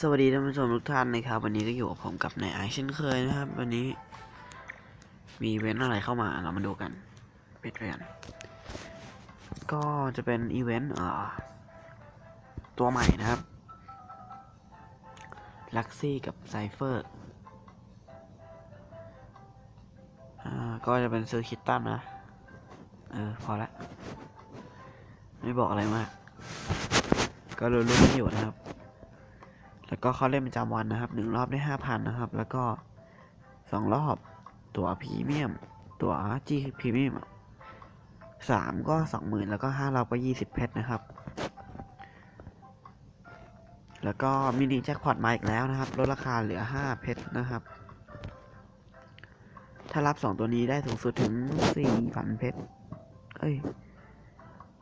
สวัสดีท่านผู้ชมทุกท่านนะครับ วันนี้ก็อยู่กับผมกับนายไอเช่นเคยนะครับ วันนี้ มีเวนต์อะไรเข้ามาเรามาดูกันปิดไปกันก็จะเป็นอีเวนต์เอ่อตัวใหม่นะครับลักซี่กับไซเฟอร์ก็จะเป็นซื้อคิตตันนะ เออ พอละ ไม่บอกอะไรมาก ก็รู้ๆกันอยู่นะครับ แล้วก็เขาเล่นประจำวันนะครับหนึ่งรอบได้ห้าพันนะครับ แล้วก็สองรอบตั๋วพรีเมียม ตั๋วจีพรีเมียมสามก็สองหมื่นแล้วก็ห้ารอบก็ยี่สิบเพชรนะครับ แล้วก็มินิแจ็คพอตมาอีกแล้วนะครับ ลดราคาเหลือห้าเพชรนะครับ ถ้ารับสองตัวนี้ได้สูงสุดถึงสี่พันเพชร เอ้ย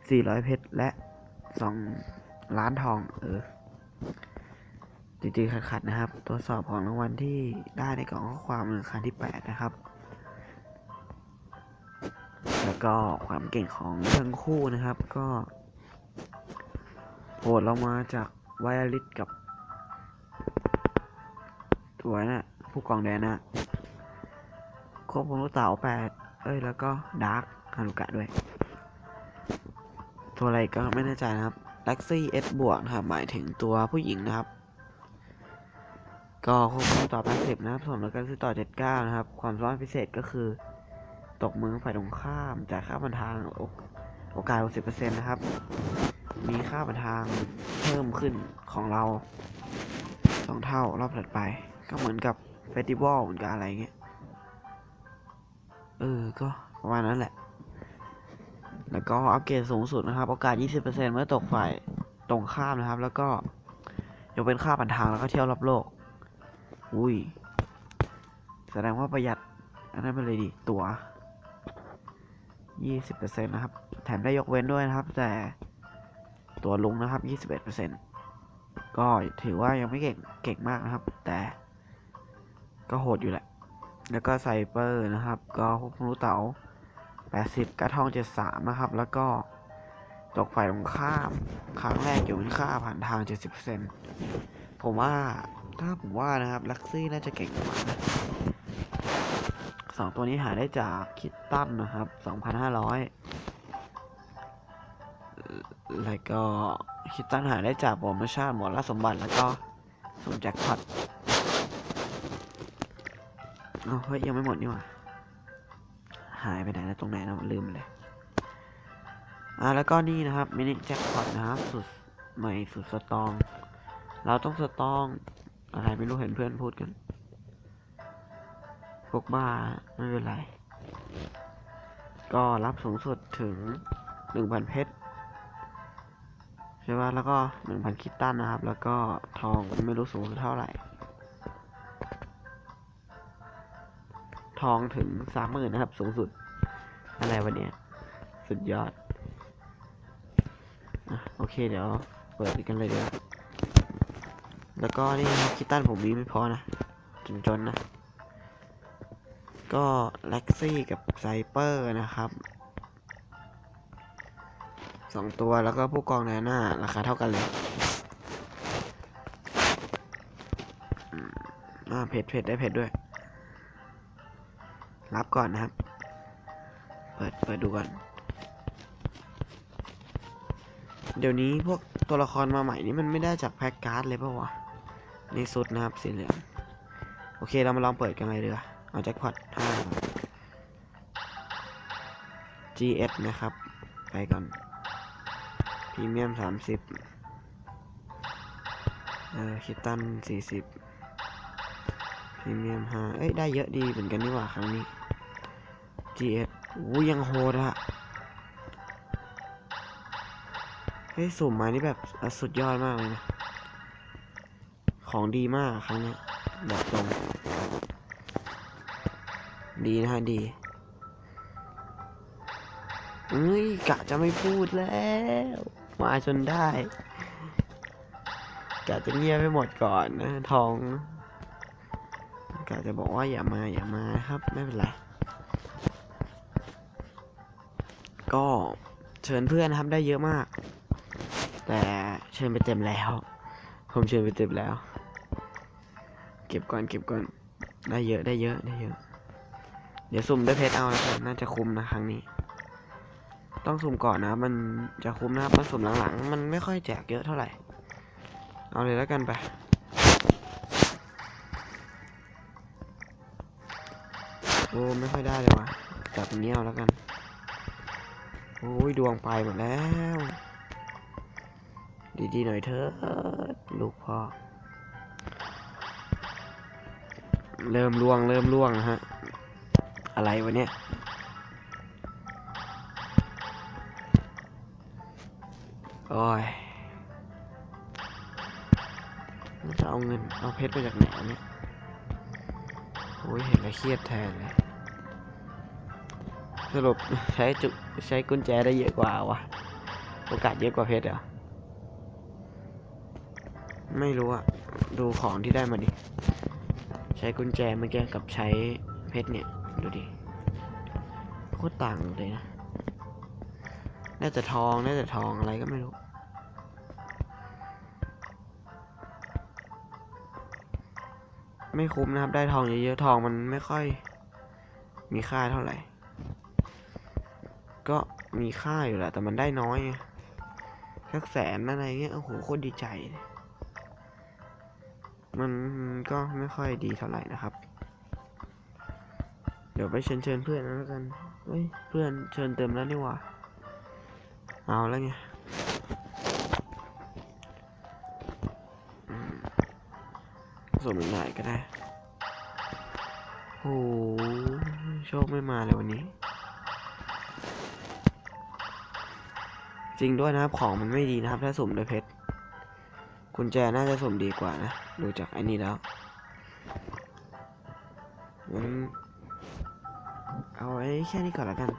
สี่ร้อยเพชรและสองล้านทอง เออ จริงๆขัดๆนะครับ ตรวจสอบของรางวัลที่ได้ในกล่องข้อความหนึ่งคันที่ 8 นะครับ แล้วก็ความเก่งของทั้งคู่นะครับ ก็โหดลงมาจากไวอาลิสกับตัวน่ะผู้กองแดนนะครบของลูกเต๋าแปดเอ้ย แล้วก็ดาร์คฮารุกะด้วย ตัวอะไรก็ไม่แน่ใจนะครับลักซี่เอสบวกนะครับ หมายถึงตัวผู้หญิงนะครับ ก็ควบคุมต่อ 80 นะครับส่วนแล้วก็ซื้อต่อ 79 นะครับ ความสามารถพิเศษก็คือ ตกมือฝ่ายตรงข้ามจากค่าบันทางโอกาส 60%นะครับ มีค่าบันทางเพิ่มขึ้นของเราสองเท่ารอบถัดไป ก็เหมือนกับเฟสติวัลเหมือนกับอะไรเงี้ย เออ ก็ประมาณนั้นแหละ แล้วก็อัปเกรดสูงสุดนะครับ โอกาส 20%เมื่อตกฝ่ายตรงข้ามนะครับ แล้วก็ยกเป็นค่าบันทางแล้วก็เที่ยวรอบโลก อุ้ย แสดงว่าประหยัด อันนั้นไปเลยดิตัวยี่สิบเปอร์เซ็นต์นะครับ แถมได้ยกเว้นด้วยนะครับ แต่ตัวลุงนะครับยี่สิบเปอร์เซ็นต์ก็ถือว่ายังไม่เก่ง เก่งมากนะครับ แต่ก็โหดอยู่แหละ แล้วก็ไซเปอร์นะครับ ก็ควบคุมรู้เต๋าแปดสิบกระท่องเจ็ดสามนะครับ แล้วก็ตกฝ่ายตรงข้าม ครั้งแรกอยู่เป็นค่าผ่านทางเจ็ดสิบเปอร์เซ็นต์ผมว่า ถ้าผมว่านะครับลักซี่น่าจะเก่งกว่านะสองตัวนี้หาได้จากคิตตันนะครับสองพันห้าร้อยแล้วก็คิตตันหาได้จากโปรโมชั่นหมดละสมบัติแล้วก็สมแจ็คพอตเอาเฮ้ยยังไม่หมดนี่หว่าหายไปไหนแล้วตรงไหนนะลืมไปเลยอ่าแล้วก็นี่นะครับมินิแจ็คพอตนะครับสุดใหม่สุดสตอง เราต้องสตอง อะไรไม่รู้เห็นเพื่อนพูดกันพวกบ้าไม่เป็นไร ก็รับสูงสุดถึงหนึ่งพันเพชรใช่ป่ะแล้วก็หนึ่งพันคิตตันนะครับ แล้วก็ทองไม่รู้สูงเท่าไหร่ ทองถึงสามหมื่นนะครับ สูงสุด อะไรวะเนี่ย สุดยอดอโอเคเดี๋ยว เปิดกันเลยเดี๋ยว แล้วก็นี่ครับคิตตันผมมีไม่พอนะจนๆนะ ก็เล็กซี่กับไซเปอร์นะครับสองตัวแล้วก็ผู้กองแนหน้าราคาเท่ากันเลยอ่าเพจเพจได้เพจด้วย รับก่อนนะครับ เปิดเปิดดูก่อน เดี๋ยวนี้พวกตัวละครมาใหม่นี่มันไม่ได้จากแพ็กการ์ดเลยปะวะ นี่สุดนะครับสีเหลืองโอเคเรามาลองเปิดกันเลยดีกว่าเอาแจ็คพอตห้า GS นะครับ ไปก่อนพรีเมียมสามสิบเออคิตตันสี่สิบพรีเมียมห้าเอ้ย ได้เยอะดีเหมือนกันนี่หว่าครั้งนี้ GS อู้ยังโหดอะเฮ้ย สุ่มมานี่แบบสุดยอดมากเลยนะ ของดีมากครั้งนี้บอกตรง ดีนะฮะดีเอ้ยกะจะไม่พูดแล้ว มาจนได้กะจะเงียบไปหมดก่อนนะทองกะจะบอกว่าอย่ามาอย่ามาครับไม่เป็นไรก็เชิญเพื่อนนะครับได้เยอะมาก แต่เชิญไปเต็มแล้ว ผมเชิญไปเต็มแล้ว เก็บก่อนเก็บก่อน ได้เยอะได้เยอะได้เยอะ เดี๋ยวสุ่มด้วยเพชรเอาแล้วกันน่าจะคุ้มนะครั้งนี้ ต้องสุ่มก่อนนะ มันจะคุ้มนะครับมันสุ่มหลังๆ มันไม่ค่อยแจกเยอะเท่าไหร่ เอาเลยแล้วกันไปโอ้ไม่ค่อยได้เลยว่ะจับอันนี้เอาแล้วกัน โอ้ยดวงไปหมดแล้ว ดีๆหน่อยเถอะลูกพ่อ เริ่มล่วง เริ่มล่วงฮะ อะไรวะเนี่ยโอ้ยจะเอาเงิน เอาเพชรมาจากไหนเนี่ยโอ้ยเห็นแล้วเครียดแทนเลยสรุปใช้จุใช้กุญแจได้เยอะกว่าวะโอกาสเยอะกว่าเพชรเหรอ ไม่รู้อะดูของที่ได้มาดิ ใช้กุญแจเมื่อกี้กับใช้เพชรเนี่ย ดูดิโคตรต่างเลยนะ น่าจะทอง น่าจะทองอะไรก็ไม่รู้ ไม่คุ้มนะครับ ได้ทองเยอะๆ ทองมันไม่ค่อย มีค่าเท่าไหร่ ก็มีค่าอยู่แหละ แต่มันได้น้อยไงสักแสนอะไรเงี้ย โอ้โห โคตรดีใจเลย มันก็ไม่ค่อยดีเท่าไหร่นะครับ เดี๋ยวไปเชิญเชิญเพื่อนแล้วกันเฮ้ยเพื่อนเชิญเต็มแล้วนี่หว่า เอาแล้วไงส่งหน่อยก็ได้โหโชคไม่มาเลยวันนี้ จริงด้วยนะครับของมันไม่ดีนะครับ ถ้าสุ่มด้วยเพชร กุญแจน่าจะสุ่มดีกว่านะดูจากไอ้นี่แล้วงั้นเอาไว้แค่นี้ก่อนล้วกัน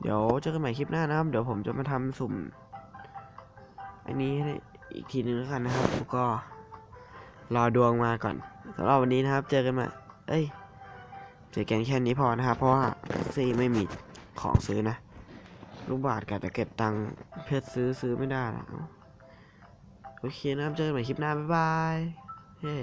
เดี๋ยวเจอกันใหม่คลิปหน้านะครับเดี๋ยวผมจะมาทำสุ่มอันนี้อีกทีนึงแล้วกันนะครับแล้วก็รอดวงมาก่อนสำหรับวันนี้นะครับ เจอกันใหม่เอ้ยเจอกันแค่นี้พอนะครับเพราะว่าซี่ไม่มีของซื้อนะลูกบาทกะจะเก็บตังค์เพชรซื้อซื้อไม่ได้แล้ว โอเคนะครับเจอกันใหม่คลิปหน้า บ๊ายบาย เฮ้